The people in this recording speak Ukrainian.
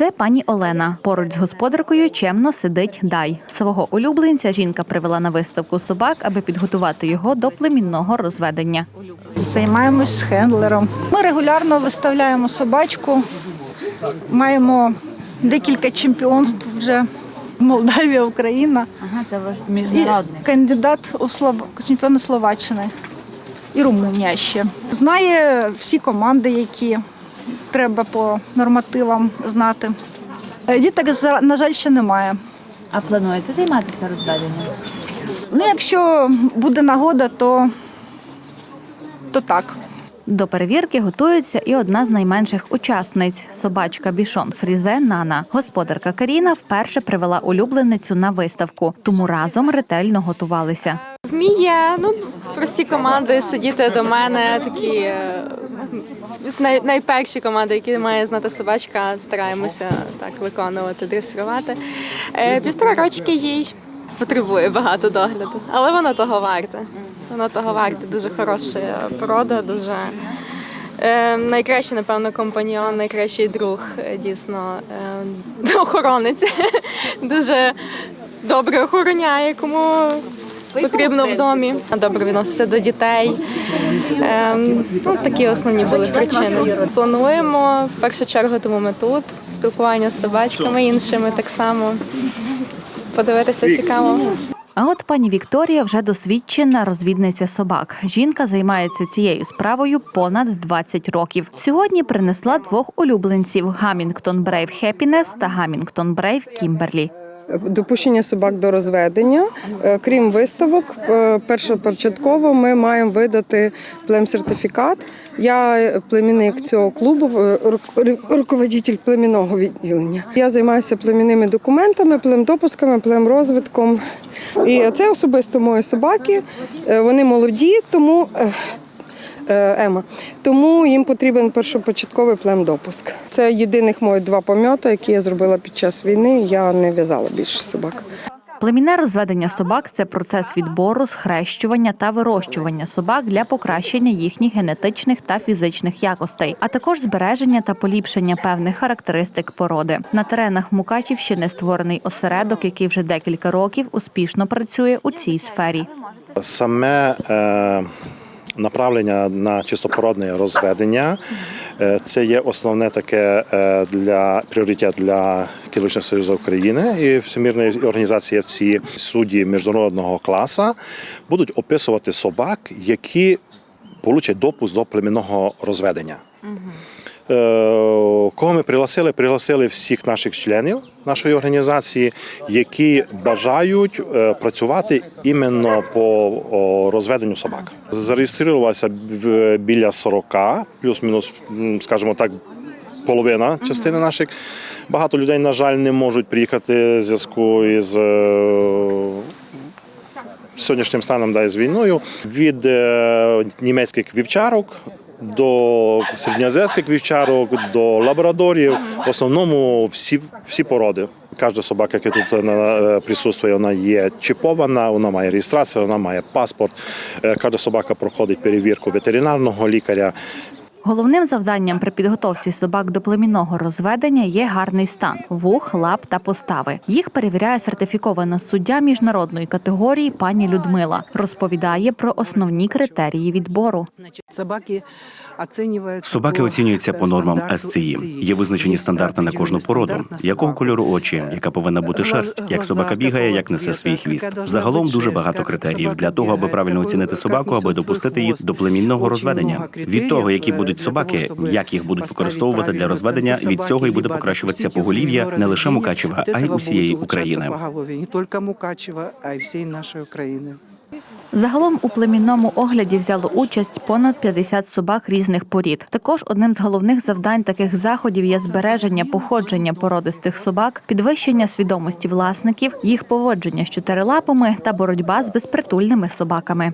Це пані Олена. Поруч з господаркою чемно сидить Дай. Свого улюбленця жінка привела на виставку собак, аби підготувати його до племінного розведення. Займаємось з хендлером. Ми регулярно виставляємо собачку. Маємо декілька чемпіонств вже. Молдавія, Україна Ага, це ваш і кандидат у Слов... чемпіона Словаччини і Румунія ще. Знає всі команди, які треба по нормативам знати. Е, Діток, за- на жаль, ще немає. А плануєте займатися розведенням? Ну, якщо буде нагода, то, то так. До перевірки готується і одна з найменших учасниць собачка бішон Фрізе Нана. Господарка Каріна вперше привела улюбленицю на виставку, тому разом ретельно готувалися. Вміє ну прості команди сидіти до мене. Такі е, най, найперші команди, які має знати собачка, стараємося так виконувати, дресирувати. Е, півтора рочки їй потребує багато догляду, але воно того варте. Воно того варте. Дуже хороша порода, дуже. Е, найкращий, напевно, компаньйон, найкращий друг, е, дійсно, е, охоронець. Дуже добре охороняє, кому потрібно в домі. Добре відноситься до дітей. Ем, ну, такі основні були причини. Плануємо в першу чергу, тому ми тут. Спілкування з собачками іншими так само. Подивитися цікаво. А от пані Вікторія вже досвідчена розвідниця собак. Жінка займається цією справою понад 20 років. Сьогодні принесла двох улюбленців: Гамінгтон Брейв Хепінес та Гамінгтон Брейв Кімберлі. Допущення собак до розведення, Е, крім виставок, е, першопочатково ми маємо видати плем-сертифікат. Я племінник цього клубу, е, ру- ру- руководитель племінного відділення. Я займаюся племінними документами, племдопусками, племрозвитком. І це особисто мої собаки. Вони молоді, тому Ема. Тому їм потрібен першопочатковий племдопуск. Це єдиних моїх два пом'ята, які я зробила під час війни. Я не в'язала більше собак. Племінне розведення собак це процес відбору, схрещування та вирощування собак для покращення їхніх генетичних та фізичних якостей, а також збереження та поліпшення певних характеристик породи. На теренах Мукачівщини створений осередок, який вже декілька років успішно працює у цій сфері. Саме е, направлення на чистопородне розведення. Е, це є основне таке е, для пріоритет для Кілочного Союзу України і Всемірної організації ці судді міжнародного класу. Будуть описувати собак, які получать допуск до племінного розведення. Е, Кого ми пригласили? Пригласили всіх наших членів нашої організації, які бажають е, працювати іменно по розведенню собак. Зареєструвалося біля 40, плюс-мінус, скажімо так, половина частини наших. Багато людей, на жаль, не можуть приїхати в зв'язку із е, сьогоднішнім станом да, з війною від німецьких вівчарок до середньоазіатських вівчарок, до лабрадорів. В основному всі, всі породи. Кожна собака, яка тут е, присутствує, вона є чіпована, вона має реєстрацію, вона має паспорт. Е, Кожна собака проходить перевірку ветеринарного лікаря. Головним завданням при підготовці собак до племінного розведення є гарний стан вух, лап та постави. Їх перевіряє сертифікована суддя міжнародної категорії пані Людмила. Розповідає про основні критерії відбору. Собаки оцінюються Собаки оцінюються по нормам СЦІ. Є визначені стандарти на кожну породу, якого кольору очі, яка повинна бути шерсть, як собака бігає, як несе свій хвіст. Загалом дуже багато критеріїв для того, аби правильно оцінити собаку, аби допустити її до племінного розведення. Від того, які будуть собаки, як їх будуть використовувати для розведення, від цього і буде покращуватися поголів'я не лише Мукачева, а й усієї України. Не тільки Мукачева, а й всієї нашої України. Загалом у племінному огляді взяло участь понад 50 собак різних порід. Також одним з головних завдань таких заходів є збереження походження породистих собак, підвищення свідомості власників, їх поводження з чотирилапами та боротьба з безпритульними собаками.